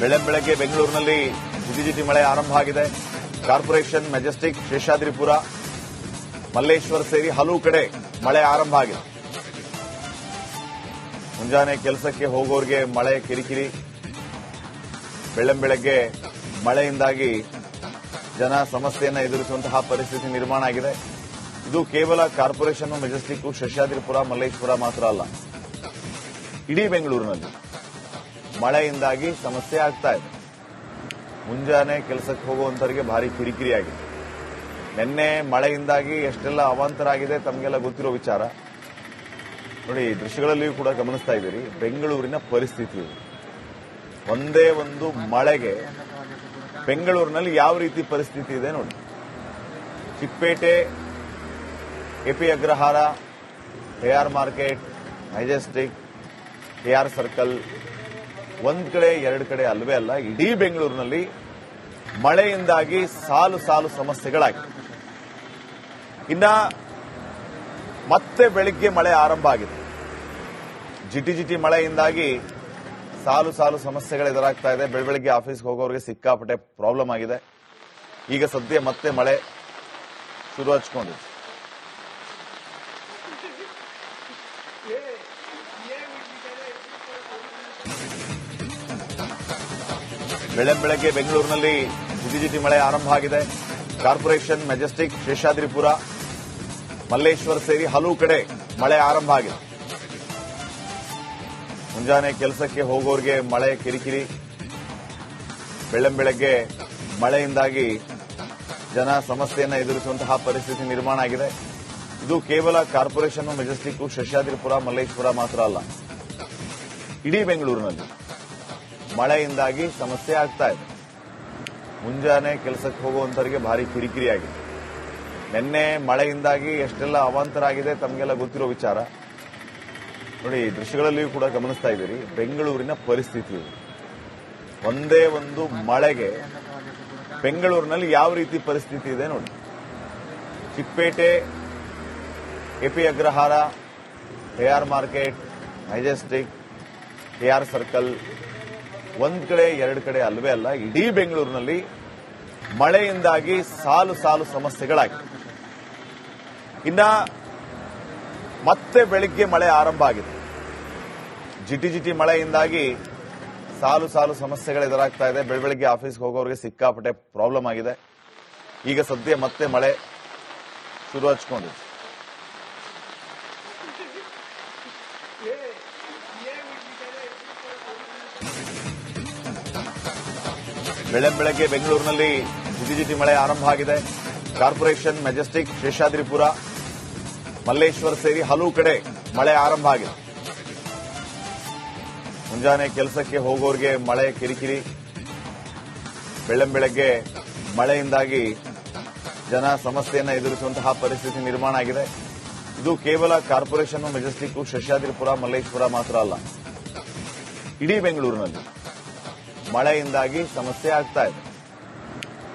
ಬೆಳೆ ಬೆಳಗ್ಗೆ ಬೆಂಗಳೂರಿನಲ್ಲಿ ಜಿಟಿ ಮಳೆ ಆರಂಭ ಆಗಿದೆ. ಕಾರ್ಪೊರೇಷನ್, ಮೆಜೆಸ್ಟಿಕ್, ಶೇಷಾದ್ರಿಪುರ, ಮಲ್ಲೇಶ್ವರ ಸೇರಿ ಹಲವು ಕಡೆ ಮಳೆ ಆರಂಭ ಆಗಿದೆ. ಮುಂಜಾನೆ ಕೆಲಸಕ್ಕೆ ಹೋಗೋರಿಗೆ ಮಳೆ ಕಿರಿಕಿರಿ. ಬೆಳಗ್ಗೆ ಮಳೆಯಿಂದಾಗಿ ಜನ ಸಮಸ್ಯೆಯನ್ನು ಎದುರಿಸುವಂತಹ ಪರಿಸ್ಥಿತಿ ನಿರ್ಮಾಣ ಆಗಿದೆ. ಇದು ಕೇವಲ ಕಾರ್ಪೊರೇಷನ್, ಮೆಜೆಸ್ಟಿಕ್, ಶೇಷಾದ್ರಿಪುರ, ಮಲ್ಲೇಶ್ವರ ಮಾತ್ರ ಅಲ್ಲ. ಇಡೀ ಬೆಂಗಳೂರಿನಲ್ಲಿ ಮಳೆಯಿಂದಾಗಿ ಸಮಸ್ಯೆ ಆಗ್ತಾ ಇದೆ. ಮುಂಜಾನೆ ಕೆಲಸಕ್ಕೆ ಹೋಗುವಂತವರಿಗೆ ಭಾರಿ ಕಿರಿಕಿರಿ ಆಗಿದೆ ನಿನ್ನೆ ಮಳೆಯಿಂದಾಗಿ ಎಷ್ಟೆಲ್ಲ ಅವಾಂತರ ಆಗಿದೆ ತಮಗೆಲ್ಲ ಗೊತ್ತಿರೋ ವಿಚಾರ. ನೋಡಿ ದೃಶ್ಯಗಳಲ್ಲಿಯೂ ಕೂಡ ಗಮನಿಸ್ತಾ ಇದ್ದೀರಿ, ಬೆಂಗಳೂರಿನ ಪರಿಸ್ಥಿತಿ. ಒಂದೇ ಒಂದು ಮಳೆಗೆ ಬೆಂಗಳೂರಿನಲ್ಲಿ ಯಾವ ರೀತಿ ಪರಿಸ್ಥಿತಿ ಇದೆ ನೋಡಿ. Chickpet AP Agrahara KR market, Majestic KR circle ಒಂದ್ ಕಡೆ, ಎರಡು ಕಡೆ ಅಲ್ವೇ ಅಲ್ಲ, ಇಡೀ ಬೆಂಗಳೂರಿನಲ್ಲಿ ಮಳೆಯಿಂದಾಗಿ ಸಾಲು ಸಾಲು ಸಮಸ್ಯೆಗಳಾಗಿವೆ ಇನ್ನ ಮತ್ತೆ ಬೆಳಿಗ್ಗೆ ಮಳೆ ಆರಂಭ ಆಗಿದೆ. ಜಿಟಿ ಜಿಟಿ ಮಳೆಯಿಂದಾಗಿ ಸಾಲು ಸಾಲು ಸಮಸ್ಯೆಗಳು ಎದುರಾಗ್ತಾ ಇದೆ. ಬೆಳಬೆಳಗ್ಗೆ ಆಫೀಸ್ಗೆ ಹೋಗೋರಿಗೆ ಸಿಕ್ಕಾಪಟ್ಟೆ ಪ್ರಾಬ್ಲಮ್ ಆಗಿದೆ. ಈಗ ಸದ್ಯ ಮತ್ತೆ ಮಳೆ ಶುರು ಹಚ್ಕೊಂಡಿದೆ ಬೆಳೆ ಬೆಳಗ್ಗೆ ಬೆಂಗಳೂರಿನಲ್ಲಿ ಜಿಟಿ ಜಿಟಿ ಮಳೆ ಆರಂಭ ಆಗಿದೆ. ಕಾರ್ಪೊರೇಷನ್, ಮೆಜೆಸ್ಟಿಕ್, ಶೇಷಾದ್ರಿಪುರ, ಮಲ್ಲೇಶ್ವರ ಸೇರಿ ಹಲವು ಕಡೆ ಮಳೆ ಆರಂಭ ಆಗಿದೆ. ಮುಂಜಾನೆ ಕೆಲಸಕ್ಕೆ ಹೋಗೋರಿಗೆ ಮಳೆ ಕಿರಿಕಿರಿ. ಬೆಳ್ಳಂಬೆಳಗ್ಗೆ ಮಳೆಯಿಂದಾಗಿ ಜನ ಸಮಸ್ಯೆಯನ್ನು ಎದುರಿಸುವಂತಹ ಪರಿಸ್ಥಿತಿ ನಿರ್ಮಾಣ ಆಗಿದೆ. ಇದು ಕೇವಲ ಕಾರ್ಪೊರೇಷನ್, ಮೆಜೆಸ್ಟಿಕ್, ಶೇಷಾದ್ರಿಪುರ, ಮಲ್ಲೇಶ್ವರ ಮಾತ್ರ ಅಲ್ಲ. ಇಡೀ ಬೆಂಗಳೂರಿನಲ್ಲಿ ಮಳೆಯಿಂದಾಗಿ ಸಮಸ್ಯೆ ಆಗ್ತಾ ಇದೆ. ಮುಂಜಾನೆ ಕೆಲಸಕ್ಕೆ ಹೋಗುವಂತವರಿಗೆ ಭಾರಿ ಕಿರಿಕಿರಿ ಆಗಿದೆ ನಿನ್ನೆ ಮಳೆಯಿಂದಾಗಿ ಎಷ್ಟೆಲ್ಲ ಅವಾಂತರ ಆಗಿದೆ ತಮಗೆಲ್ಲ ಗೊತ್ತಿರೋ ವಿಚಾರ. ನೋಡಿ ದೃಶ್ಯಗಳಲ್ಲಿಯೂ ಕೂಡ ಗಮನಿಸ್ತಾ ಇದ್ದೀರಿ, ಬೆಂಗಳೂರಿನ ಪರಿಸ್ಥಿತಿ. ಒಂದೇ ಒಂದು ಮಳೆಗೆ ಬೆಂಗಳೂರಿನಲ್ಲಿ ಯಾವ ರೀತಿ ಪರಿಸ್ಥಿತಿ ಇದೆ ನೋಡಿ. Chickpet AP Agrahara KR market, Majestic KR circle ಒಂದ್ ಕಡೆ, ಎರಡು ಕಡೆ ಅಲ್ವೇ ಅಲ್ಲ, ಇಡೀ ಬೆಂಗಳೂರಿನಲ್ಲಿ ಮಳೆಯಿಂದಾಗಿ ಸಾಲು ಸಾಲು ಸಮಸ್ಯೆಗಳಾಗಿವೆ ಇನ್ನ ಮತ್ತೆ ಬೆಳಿಗ್ಗೆ ಮಳೆ ಆರಂಭ ಆಗಿದೆ. ಜಿಟಿ ಜಿಟಿ ಮಳೆಯಿಂದಾಗಿ ಸಾಲು ಸಾಲು ಸಮಸ್ಯೆಗಳು ಎದುರಾಗ್ತಾ ಇದೆ. ಬೆಳಬೆಳಗ್ಗೆ ಆಫೀಸ್ಗೆ ಹೋಗೋರಿಗೆ ಸಿಕ್ಕಾಪಟ್ಟೆ ಪ್ರಾಬ್ಲಮ್ ಆಗಿದೆ. ಈಗ ಸದ್ಯ ಮತ್ತೆ ಮಳೆ ಶುರು ಹಚ್ಕೊಂಡಿದೆ ಬೆಳಗ್ಗೆ ಬೆಂಗಳೂರಿನಲ್ಲಿ ಜಿಟಿ ಜಿಟಿ ಮಳೆ ಆರಂಭ ಆಗಿದೆ. ಕಾರ್ಪೊರೇಷನ್, ಮೆಜೆಸ್ಟಿಕ್, ಶೇಷಾದ್ರಿಪುರ, ಮಲ್ಲೇಶ್ವರ ಸೇರಿ ಹಲವು ಕಡೆ ಮಳೆ ಆರಂಭ ಆಗಿದೆ. ಮುಂಜಾನೆ ಕೆಲಸಕ್ಕೆ ಹೋಗೋರಿಗೆ ಮಳೆ ಕಿರಿಕಿರಿ. ಬೆಳ್ಳಂಬೆಳಗ್ಗೆ ಮಳೆಯಿಂದಾಗಿ ಜನ ಸಮಸ್ಯೆಯನ್ನು ಎದುರಿಸುವಂತಹ ಪರಿಸ್ಥಿತಿ ನಿರ್ಮಾಣ ಆಗಿದೆ. ಇದು ಕೇವಲ ಕಾರ್ಪೊರೇಷನ್, ಮೆಜೆಸ್ಟಿಕ್, ಶೇಷಾದ್ರಿಪುರ, ಮಲ್ಲೇಶ್ವರ ಮಾತ್ರ ಅಲ್ಲ. ಇಡೀ ಬೆಂಗಳೂರಿನಲ್ಲಿ ಮಳೆಯಿಂದಾಗಿ ಸಮಸ್ಯೆ ಆಗ್ತಾ ಇದೆ.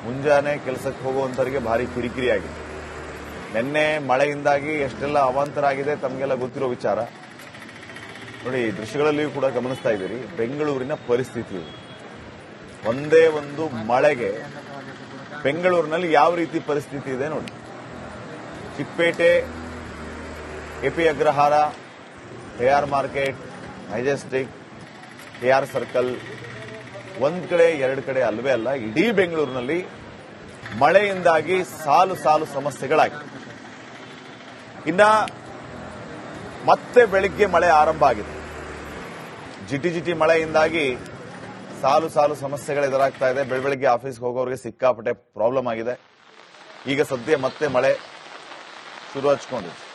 ಮುಂಜಾನೆ ಕೆಲಸಕ್ಕೆ ಹೋಗುವಂತವರಿಗೆ ಭಾರಿ ಕಿರಿಕಿರಿ ಆಗಿದೆ ನಿನ್ನೆ ಮಳೆಯಿಂದಾಗಿ ಎಷ್ಟೆಲ್ಲ ಅವಾಂತರ ಆಗಿದೆ ತಮಗೆಲ್ಲ ಗೊತ್ತಿರೋ ವಿಚಾರ. ನೋಡಿ ದೃಶ್ಯಗಳಲ್ಲಿಯೂ ಕೂಡ ಗಮನಿಸ್ತಾ ಇದ್ದೀರಿ, ಬೆಂಗಳೂರಿನ ಪರಿಸ್ಥಿತಿ ಒಂದೇ ಒಂದು ಮಳೆಗೆ ಬೆಂಗಳೂರಿನಲ್ಲಿ ಯಾವ ರೀತಿ ಪರಿಸ್ಥಿತಿ ಇದೆ ನೋಡಿ. Chickpet AP Agrahara KR market, Majestic KR circle ಒಂದ್ ಕಡೆ, ಎರಡು ಕಡೆ ಅಲ್ವೇ ಅಲ್ಲ, ಇಡೀ ಬೆಂಗಳೂರಿನಲ್ಲಿ ಮಳೆಯಿಂದಾಗಿ ಸಾಲು ಸಾಲು ಸಮಸ್ಯೆಗಳಾಗಿವೆ ಇನ್ನ ಮತ್ತೆ ಬೆಳಿಗ್ಗೆ ಮಳೆ ಆರಂಭ ಆಗಿದೆ. ಜಿಟಿ ಜಿಟಿ ಮಳೆಯಿಂದಾಗಿ ಸಾಲು ಸಾಲು ಸಮಸ್ಯೆಗಳು ಎದುರಾಗ್ತಾ ಇದೆ. ಬೆಳಬೆಳಗ್ಗೆ ಆಫೀಸ್ಗೆ ಹೋಗೋರಿಗೆ ಸಿಕ್ಕಾಪಟ್ಟೆ ಪ್ರಾಬ್ಲಮ್ ಆಗಿದೆ. ಈಗ ಸದ್ಯ ಮತ್ತೆ ಮಳೆ ಶುರು ಹಚ್ಕೊಂಡಿದೆ.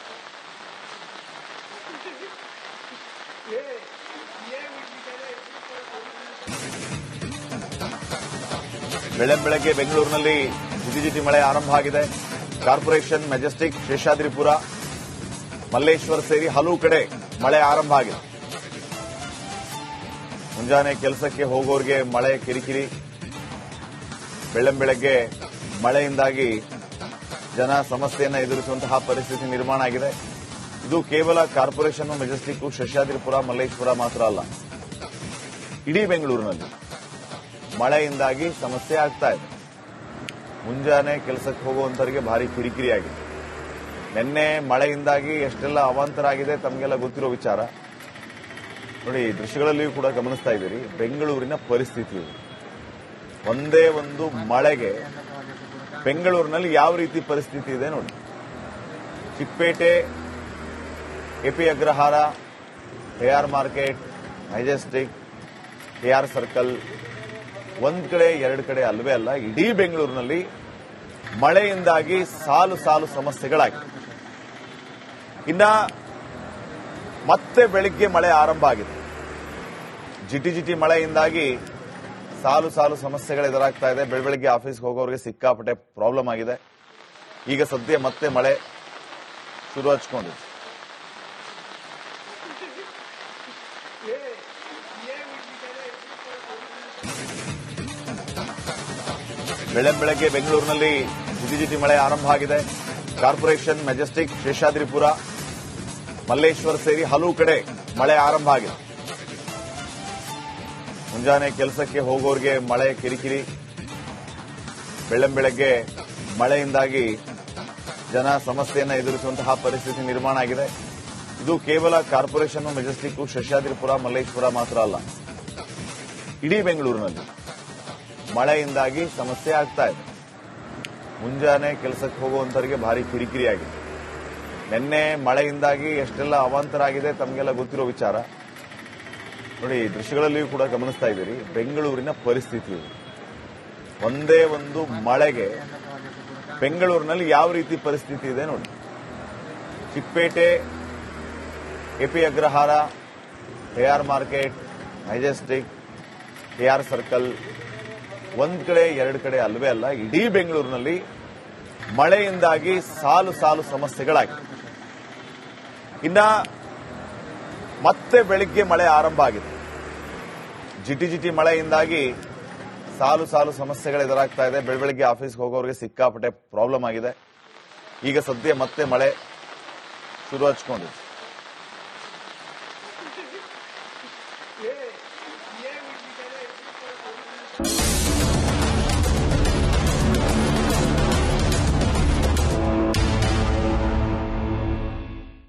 ಬೆಳಗ್ಗೆ ಬೆಂಗಳೂರಿನಲ್ಲಿ ಜಿಟಿ ಮಳೆ ಆರಂಭ ಆಗಿದೆ. ಕಾರ್ಪೊರೇಷನ್, ಮೆಜೆಸ್ಟಿಕ್, ಶೇಷಾದ್ರಿಪುರ, ಮಲ್ಲೇಶ್ವರ ಸೇರಿ ಹಲವು ಕಡೆ ಮಳೆ ಆರಂಭ ಆಗಿದೆ. ಮುಂಜಾನೆ ಕೆಲಸಕ್ಕೆ ಹೋಗೋರಿಗೆ ಮಳೆ ಕಿರಿಕಿರಿ. ಬೆಳ್ಳಂಬೆಳಗ್ಗೆ ಮಳೆಯಿಂದಾಗಿ ಜನ ಸಮಸ್ಯೆಯನ್ನು ಎದುರಿಸುವಂತಹ ಪರಿಸ್ಥಿತಿ ನಿರ್ಮಾಣ ಆಗಿದೆ. ಇದು ಕೇವಲ ಕಾರ್ಪೊರೇಷನ್, ಮೆಜೆಸ್ಟಿಕ್, ಶೇಷಾದ್ರಿಪುರ, ಮಲ್ಲೇಶ್ವರ ಮಾತ್ರ ಅಲ್ಲ. ಇಡೀ ಬೆಂಗಳೂರಿನಲ್ಲಿ ಮಳೆಯಿಂದಾಗಿ ಸಮಸ್ಯೆ ಆಗ್ತಾ ಇದೆ. ಮುಂಜಾನೆ ಕೆಲಸಕ್ಕೆ ಹೋಗುವಂತವರಿಗೆ ಭಾರಿ ಕಿರಿಕಿರಿ ಆಗಿದೆ ನಿನ್ನೆ ಮಳೆಯಿಂದಾಗಿ ಎಷ್ಟೆಲ್ಲ ಅವಾಂತರ ಆಗಿದೆ ತಮಗೆಲ್ಲ ಗೊತ್ತಿರೋ ವಿಚಾರ. ನೋಡಿ ದೃಶ್ಯಗಳಲ್ಲಿಯೂ ಕೂಡ ಗಮನಿಸ್ತಾ ಇದ್ದೀರಿ, ಬೆಂಗಳೂರಿನ ಪರಿಸ್ಥಿತಿ. ಒಂದೇ ಒಂದು ಮಳೆಗೆ ಬೆಂಗಳೂರಿನಲ್ಲಿ ಯಾವ ರೀತಿ ಪರಿಸ್ಥಿತಿ ಇದೆ ನೋಡಿ. Chickpet AP Agrahara KR market Majestic KR circle ಒಂದ್ ಕಡೆ, ಎರಡು ಕಡೆ ಅಲ್ವೇ ಅಲ್ಲ, ಇಡೀ ಬೆಂಗಳೂರಿನಲ್ಲಿ ಮಳೆಯಿಂದಾಗಿ ಸಾಲು ಸಾಲು ಸಮಸ್ಯೆಗಳಾಗಿವೆ ಇನ್ನ ಮತ್ತೆ ಬೆಳಿಗ್ಗೆ ಮಳೆ ಆರಂಭ ಆಗಿದೆ. ಜಿಟಿ ಜಿಟಿ ಮಳೆಯಿಂದಾಗಿ ಸಾಲು ಸಾಲು ಸಮಸ್ಯೆಗಳು ಎದುರಾಗ್ತಾ ಇದೆ. ಬೆಳಬೆಳಗ್ಗೆ ಆಫೀಸ್ಗೆ ಹೋಗೋರಿಗೆ ಸಿಕ್ಕಾಪಟ್ಟೆ ಪ್ರಾಬ್ಲಮ್ ಆಗಿದೆ. ಈಗ ಸದ್ಯ ಮತ್ತೆ ಮಳೆ ಶುರು ಹಚ್ಕೊಂಡಿದೆ. ಬೆಳಗ್ಗೆ ಬೆಂಗಳೂರಿನಲ್ಲಿ ಜಿಟಿ ಜಿಟಿ ಮಳೆ ಆರಂಭ ಆಗಿದೆ. ಕಾರ್ಪೊರೇಷನ್, ಮೆಜೆಸ್ಟಿಕ್, ಶೇಷಾದ್ರಿಪುರ, ಮಲ್ಲೇಶ್ವರ ಸೇರಿ ಹಲವು ಕಡೆ ಮಳೆ ಆರಂಭ ಆಗಿದೆ. ಮುಂಜಾನೆ ಕೆಲಸಕ್ಕೆ ಹೋಗೋರಿಗೆ ಮಳೆ ಕಿರಿಕಿರಿ. ಬೆಳ್ಳಂಬೆಳಗ್ಗೆ ಮಳೆಯಿಂದಾಗಿ ಜನ ಸಮಸ್ಯೆಯನ್ನು ಎದುರಿಸುವಂತಹ ಪರಿಸ್ಥಿತಿ ನಿರ್ಮಾಣ ಆಗಿದೆ. ಇದು ಕೇವಲ ಕಾರ್ಪೊರೇಷನ್, ಮೆಜೆಸ್ಟಿಕ್, ಶೇಷಾದ್ರಿಪುರ, ಮಲ್ಲೇಶ್ವರ ಮಾತ್ರ ಅಲ್ಲ. ಇಡೀ ಬೆಂಗಳೂರಿನಲ್ಲಿ ಮಳೆಯಿಂದಾಗಿ ಸಮಸ್ಯೆ ಆಗ್ತಾ ಇದೆ. ಮುಂಜಾನೆ ಕೆಲಸಕ್ಕೆ ಹೋಗುವಂತವರಿಗೆ ಭಾರಿ ಕಿರಿಕಿರಿ ಆಗಿದೆ ನಿನ್ನೆ ಮಳೆಯಿಂದಾಗಿ ಎಷ್ಟೆಲ್ಲ ಅವಾಂತರ ಆಗಿದೆ ತಮಗೆಲ್ಲ ಗೊತ್ತಿರೋ ವಿಚಾರ. ನೋಡಿ ದೃಶ್ಯಗಳಲ್ಲಿಯೂ ಕೂಡ ಗಮನಿಸ್ತಾ ಇದ್ದೀರಿ, ಬೆಂಗಳೂರಿನ ಪರಿಸ್ಥಿತಿ. ಒಂದೇ ಒಂದು ಮಳೆಗೆ ಬೆಂಗಳೂರಿನಲ್ಲಿ ಯಾವ ರೀತಿ ಪರಿಸ್ಥಿತಿ ಇದೆ ನೋಡಿ. Chickpet AP Agrahara KR market Majestic KR circle ಒಂದ್ ಕಡೆ, ಎರಡು ಕಡೆ ಅಲ್ವೇ ಅಲ್ಲ, ಇಡೀ ಬೆಂಗಳೂರಿನಲ್ಲಿ ಮಳೆಯಿಂದಾಗಿ ಸಾಲು ಸಾಲು ಸಮಸ್ಯೆಗಳಾಗಿವೆ ಇನ್ನ ಮತ್ತೆ ಬೆಳಿಗ್ಗೆ ಮಳೆ ಆರಂಭ ಆಗಿದೆ. ಜಿಟಿ ಜಿಟಿ ಮಳೆಯಿಂದಾಗಿ ಸಾಲು ಸಾಲು ಸಮಸ್ಯೆಗಳು ಎದುರಾಗ್ತಾ ಇದೆ. ಬೆಳ ಬೆಳಿಗ್ಗೆ ಆಫೀಸ್ಗೆ ಹೋಗೋರಿಗೆ ಸಿಕ್ಕಾಪಟ್ಟೆ ಪ್ರಾಬ್ಲಮ್ ಆಗಿದೆ. ಈಗ ಸದ್ಯ ಮತ್ತೆ ಮಳೆ ಶುರು ಹಚ್ಕೊಂಡಿದೆ.